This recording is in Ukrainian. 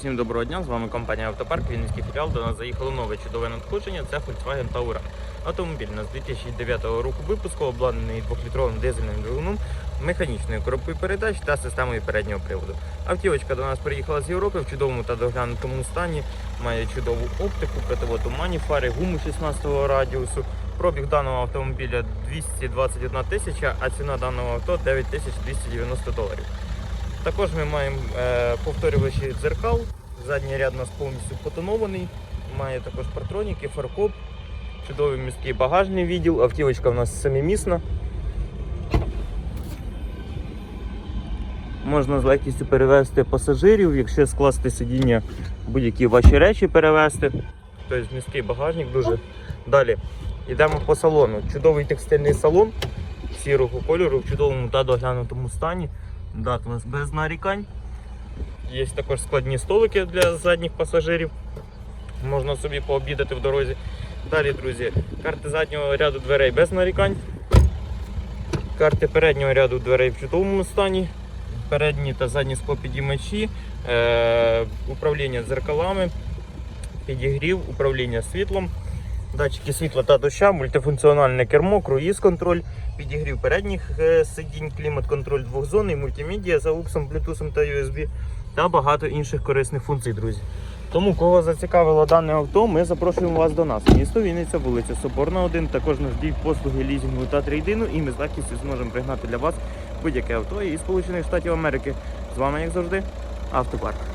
Всім доброго дня, з вами компанія Автопарк, Вінницький філіал. До нас заїхало нове чудове надходження. Це Volkswagen Taura. Автомобіль у нас 2009 року випуску, обладнаний 2-літровим дизельним двигуном, механічною коробкою передач та системою переднього приводу. Автівочка до нас приїхала з Європи в чудовому та доглянутому стані. Має чудову оптику, противотуманні фари, гуму 16-го радіусу. Пробіг даного автомобіля 221 тисяча, а ціна даного авто 9290 доларів. Також ми маємо е, повторювачі дзеркал. Задній ряд у нас повністю потонований. Має також партроніки, фаркоп, чудовий міський багажний відділ. Автівочка в нас семимісна. Можна з легкістю перевезти пасажирів, якщо скласти сидіння, будь-які ваші речі перевезти. Тобто міський багажник дуже. Далі йдемо по салону. Чудовий текстильний салон сірого кольору в чудовому та доглянутому стані. Дат у без нарікань. Є також складні столики для задніх пасажирів. Можна собі пообідати в дорозі. Далі, друзі, карти заднього ряду дверей без нарікань. Карти переднього ряду дверей в чудовому стані. Передні та задні склопідіймачі, е, управління дзеркалами, підігрів, управління світлом, датчики світла та доща, мультифункціональне кермо, круїз-контроль, підігрів передніх е, сидінь, клімат-контроль двохзонний, мультимедіа за уксом, Bluetooth та USB та багато інших корисних функцій, друзі. Тому, кого зацікавило дане авто, ми запрошуємо вас до нас. Місто Вінниця, вулиця Соборна 1. Також нас діють послуги лізінгу та трейдину, і ми з легкістю зможемо пригнати для вас будь-яке авто із Сполучених Штатів Америки. З вами, як завжди, автопарк.